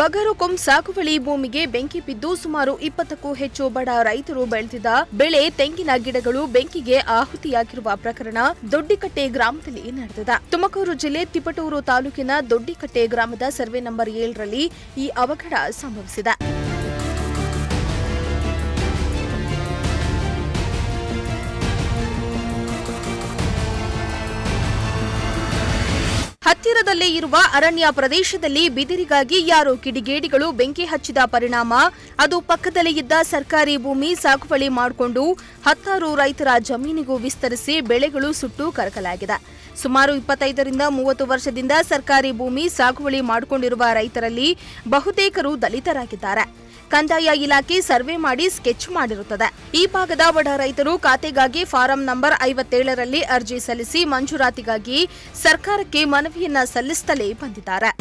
ಬಗರುಕೊಂ ಸಾಗುವಳಿ ಭೂಮಿಗೆ ಬೆಂಕಿ ಬಿದ್ದು ಸುಮಾರು ಇಪ್ಪತ್ತಕ್ಕೂ ಹೆಚ್ಚು ಬಡ ರೈತರು ಬೆಳೆದಿದ್ದ ಬೆಳೆ ತೆಂಗಿನ ಗಿಡಗಳು ಬೆಂಕಿಗೆ ಆಹುತಿಯಾಗಿರುವ ಪ್ರಕರಣ ದೊಡ್ಡಿಕಟ್ಟೆ ಗ್ರಾಮದಲ್ಲಿ ನಡೆದಿದೆ. ತುಮಕೂರು ಜಿಲ್ಲೆ ತಿಪಟೂರು ತಾಲೂಕಿನ ದೊಡ್ಡಿಕಟ್ಟೆ ಗ್ರಾಮದ ಸರ್ವೆ ನಂಬರ್ ಏಳರಲ್ಲಿ ಈ ಅವಘಡ ಸಂಭವಿಸಿದೆ. ಹತ್ತಿರದಲ್ಲೇ ಇರುವ ಅರಣ್ಯ ಪ್ರದೇಶದಲ್ಲಿ ಬಿದಿರಿಗಾಗಿ ಯಾರೋ ಕಿಡಿಗೇಡಿಗಳು ಬೆಂಕಿ ಹಚ್ಚಿದ ಪರಿಣಾಮ. ಅದು ಪಕ್ಕದಲ್ಲೇ ಇದ್ದ ಸರ್ಕಾರಿ ಭೂಮಿ ಸಾಗುವಳಿ ಮಾಡಿಕೊಂಡು ಹತ್ತಾರು ರೈತರ ಜಮೀನಿಗೂ ವಿಸ್ತರಿಸಿ ಬೆಳೆಗಳು ಸುಟ್ಟು ಕರಕಲಾಗಿದೆ. ಸುಮಾರು ಇಪ್ಪತ್ತೈದರಿಂದ ಮೂವತ್ತು ವರ್ಷದಿಂದ ಸರ್ಕಾರಿ ಭೂಮಿ ಸಾಗುವಳಿ ಮಾಡಿಕೊಂಡಿರುವ ರೈತರಲ್ಲಿ ಬಹುತೇಕರು ದಲಿತರಾಗಿದ್ದಾರೆ. ಕಂದಾಯ ಇಲಾಖೆ ಸರ್ವೆ ಮಾಡಿ ಸ್ಕೆಚ್ ಮಾಡಿರುತ್ತದೆ. ಈ ಭಾಗದ ಬಡ ರೈತರು ಖಾತೆಗಾಗಿ ಫಾರಂ ನಂಬರ್ ಐವತ್ತೇಳರಲ್ಲಿ ಅರ್ಜಿ ಸಲ್ಲಿಸಿ ಮಂಜೂರಾತಿಗಾಗಿ ಸರ್ಕಾರಕ್ಕೆ ಮನವಿಯನ್ನ ಸಲ್ಲಿಸುತ್ತಲೇ ಬಂದಿದ್ದಾರೆ.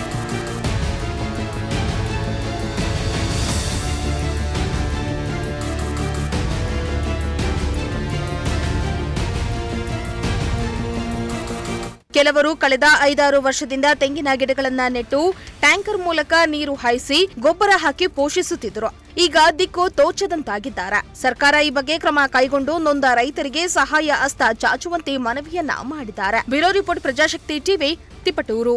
ಕೆಲವರು ಕಳೆದ ಐದಾರು ವರ್ಷದಿಂದ ತೆಂಗಿನ ಗಿಡಗಳನ್ನ ನೆಟ್ಟು ಟ್ಯಾಂಕರ್ ಮೂಲಕ ನೀರು ಹಾಯಿಸಿ ಗೊಬ್ಬರ ಹಾಕಿ ಪೋಷಿಸುತ್ತಿದ್ದರು. ಈಗ ದಿಕ್ಕು ತೋಚದಂತಾಗಿದ್ದಾರೆ. ಸರ್ಕಾರ ಈ ಬಗ್ಗೆ ಕ್ರಮ ಕೈಗೊಂಡು ನೊಂದ ರೈತರಿಗೆ ಸಹಾಯ ಹಸ್ತ ಚಾಚುವಂತೆ ಮನವಿಯನ್ನ ಮಾಡಿದ್ದಾರೆ. Bureau report Prajashakti TV Tiptur.